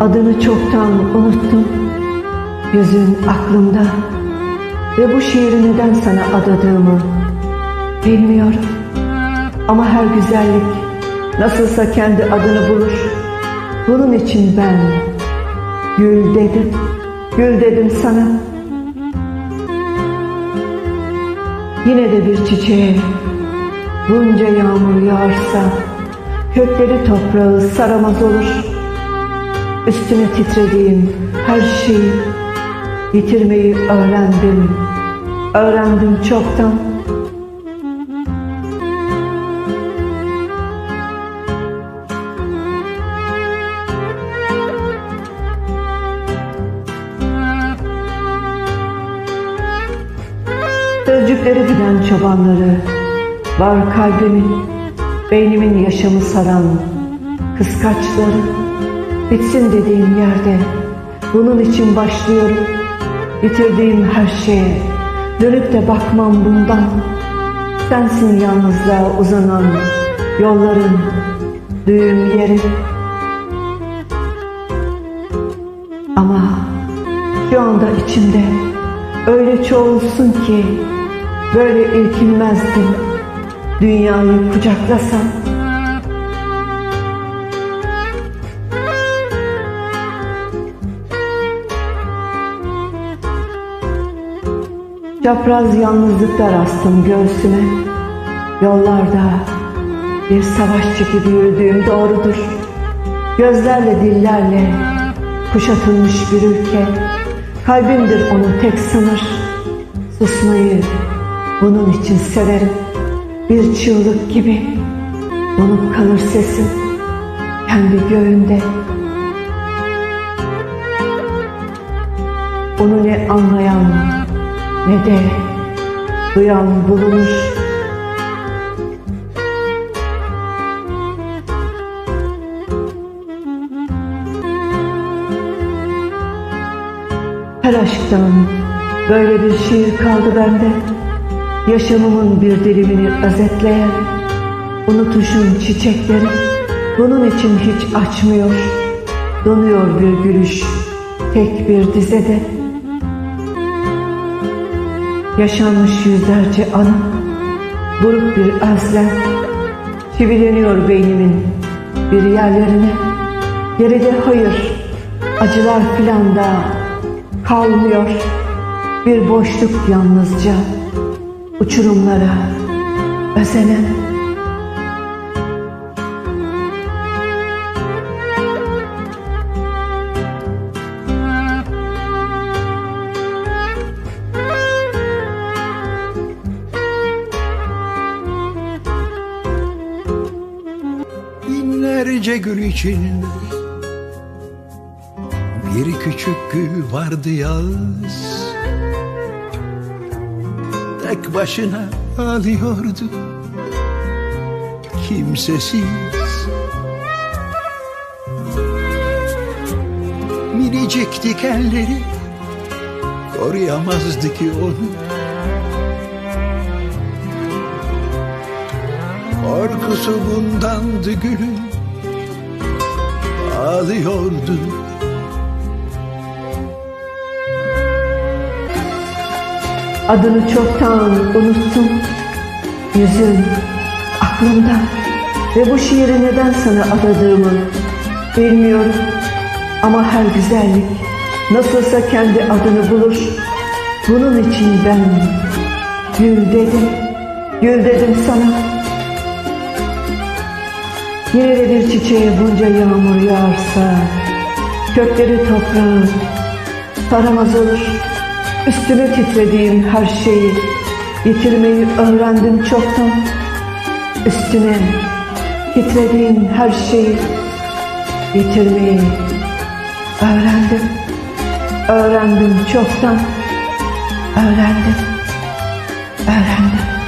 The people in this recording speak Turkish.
Adını çoktan unuttum. Yüzün aklımda. Ve bu şiiri neden sana adadığımı bilmiyorum. Ama her güzellik nasılsa kendi adını bulur. Bunun için ben gül dedim. Gül dedim sana. Yine de bir çiçeğe bunca yağmur yağarsa kökleri toprağı saramaz olur. Üstüne titrediğim her şeyi yitirmeyi öğrendim. Öğrendim çoktan. Sözcükleri bilen çobanları var kalbimin, beynimin yaşamı saran kıskaçları bitsin dediğim yerde bunun için başlıyorum. Bitirdiğim her şeye dönüp de bakmam bundan. Sensin yalnızlığa uzanan yolların düğüm yeri. Ama şu anda içimde öyle çoğulsun ki böyle ilkinmezdim dünyayı kucaklasam. Çapraz yalnızlıklar astım göğsüme. Yollarda bir savaşçı gibi yürüdüğüm doğrudur. Gözlerle dillerle kuşatılmış bir ülke. Kalbimdir onun tek sınır. Susmayı bunun için severim. Bir çığlık gibi donup kalır sesim kendi göğümde. Onu ne anlayan ne de duyan bulunur. Her aşktan böyle bir şiir kaldı bende. Yaşamımın bir dilimini özetleyen, unutuşun çiçekleri bunun için hiç açmıyor. Donuyor bir gülüş tek bir dizede. Yaşanmış yüzlerce anı, buruk bir özlem, çivileniyor beynimin bir yerlerine. Geride hayır, acılar filan da kalmıyor. Bir boşluk yalnızca, uçurumlara özenen. Binlerce gül için bir küçük gül vardı yalnız Tek başına ağlıyordu. Kimsesiz. Minicik dikenleri koruyamazdı ki onu. Korkusu bundandı gülün Ağlıyordu Adını çoktan unuttum. Yüzün aklımda. Ve bu şiiri neden sana adadığımı bilmiyorum. Ama her güzellik nasılsa kendi adını bulur. Bunun için ben gül dedim. Gül dedim sana. Yine de bir çiçeğe bunca yağmur yağarsa kökleri toprağı saramaz olur. Üstüne titrediğim her şeyi yitirmeyi öğrendim çoktan. Üstüne titrediğim her şeyi yitirmeyi öğrendim. Öğrendim çoktan. Öğrendim. Öğrendim.